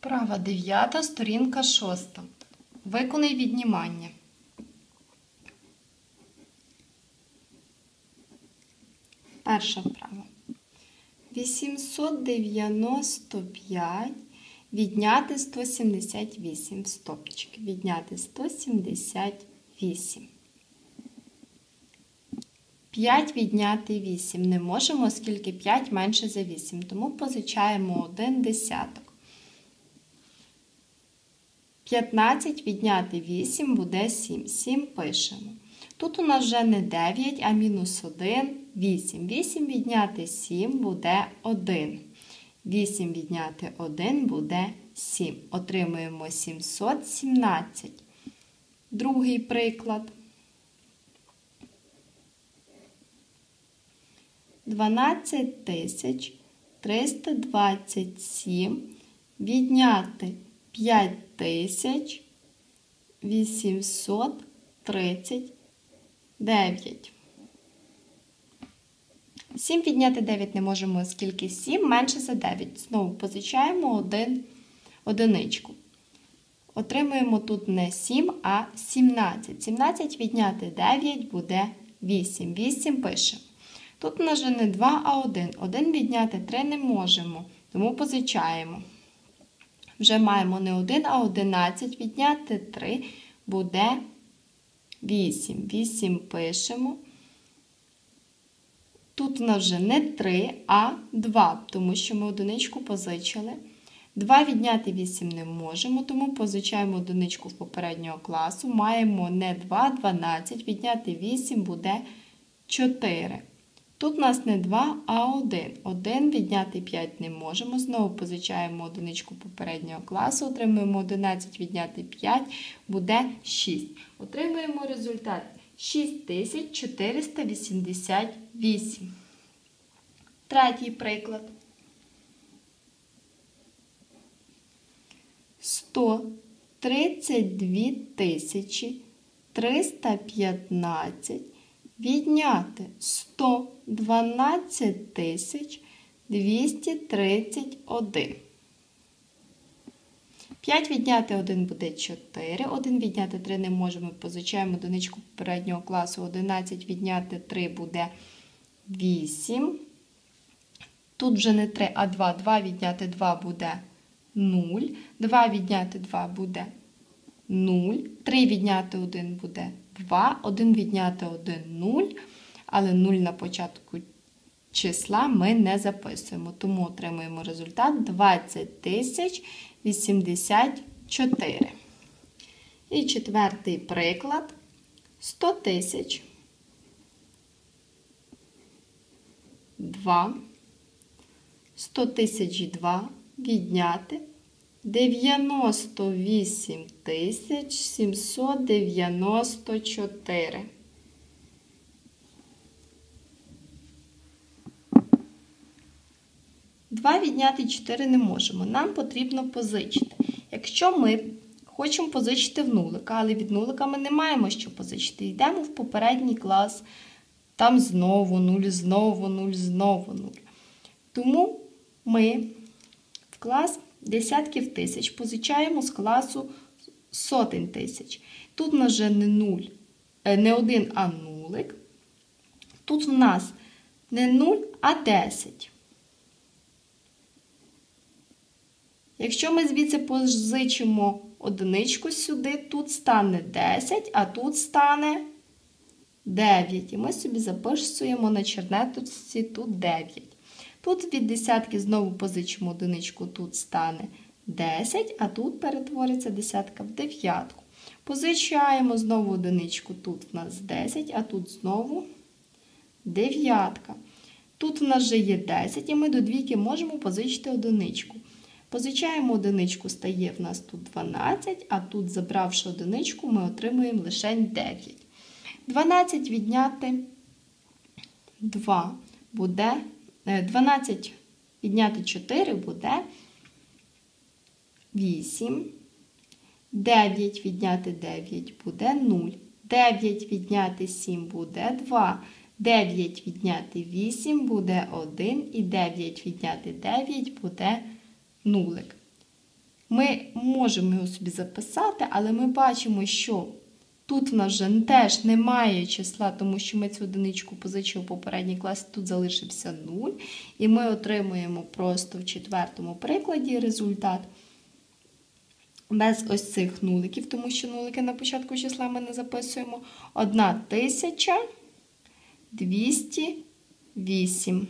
Права 9, сторінка 6. Виконай віднімання. Перша вправа. 895 відняти 178 стопчик. Відняти 178. 5 відняти 8 не можемо, оскільки 5 менше за 8, тому позичаємо 1 десяток. 15 відняти 8 буде 7. 7 пишемо. Тут у нас вже не 9, а мінус 1 8. 8 відняти 7 буде 1. 8 відняти 1 буде 7. Отримуємо 717. Другий приклад. 12 327 відняти 5 тисяч 839. 7 відняти 9 не можемо, оскільки 7 менше за 9. Знову позичаємо один, одиничку. Отримуємо тут не 7, а 17. 17 відняти 9 буде 8. 8 пишемо. Тут у нас вже не 2, а 1. 1 відняти 3 не можемо, тому позичаємо. Вже маємо не 1, а 11. Відняти 3 буде 8. 8 пишемо. Тут у нас вже не 3, а 2, тому що ми одиничку позичили. 2 відняти 8 не можемо, тому позичаємо одиничку в попереднього класу. Маємо не 2, 12. Відняти 8 буде 4. Тут у нас не 2, а 1. 1 відняти 5 не можемо. Знову позичаємо одиничку попереднього класу. Отримуємо 11 відняти 5, буде 6. Отримуємо результат 6488. Третій приклад. 132 тисячі 315 відняти 112 тисяч 231. 5 відняти 1 буде 4. 1 відняти 3 не можемо. Позичаємо одиничку попереднього класу. 11 відняти 3 буде 8. Тут вже не 3, а 2. 2 відняти 2 буде 0. 2 відняти 2 буде 0. 3 відняти 1 буде 2. 1 відняти 1 0. Але 0 на початку числа ми не записуємо. Тому отримуємо результат 20 тисяч 84. І четвертий приклад 100 тисяч 2. 100 тисяч 2 відняти 98 тисяч 794. Два відняти 4 не можемо. Нам потрібно позичити. Якщо ми хочемо позичити в нулика, але від нулика ми не маємо що позичити. Йдемо в попередній клас, там знову 0, знову 0, знову 0. Тому ми в клас десятків тисяч позичаємо з класу сотень тисяч. Тут у нас вже не 0, не 1, а нулик. Тут в нас не 0, а 10. Якщо ми звідси позичимо одиничку сюди, тут стане 10, а тут стане 9. І ми собі записуємо на чернеточці тут 9. Тут від десятки знову позичимо одиничку, тут стане 10, а тут перетвориться десятка в дев'ятку. Позичаємо знову одиничку, тут в нас 10, а тут знову дев'ятка. Тут в нас вже є 10, і ми до двійки можемо позичити одиничку. Позичаємо одиничку, стає в нас тут 12, а тут, забравши одиничку, ми отримуємо лише 9. 12 відняти 2 буде 12 відняти 4 буде 8. 9 відняти 9 буде 0. 9 відняти 7 буде 2. 9 відняти 8 буде 1. І 9 відняти 9 буде нулик. Ми можемо його собі записати, але ми бачимо, що тут в нас вже теж немає числа, тому що ми цю одиничку позичили в попередній класі, тут залишився 0. І ми отримуємо просто в четвертому прикладі результат без ось цих нуликів, тому що нулики на початку числа ми не записуємо. 1208.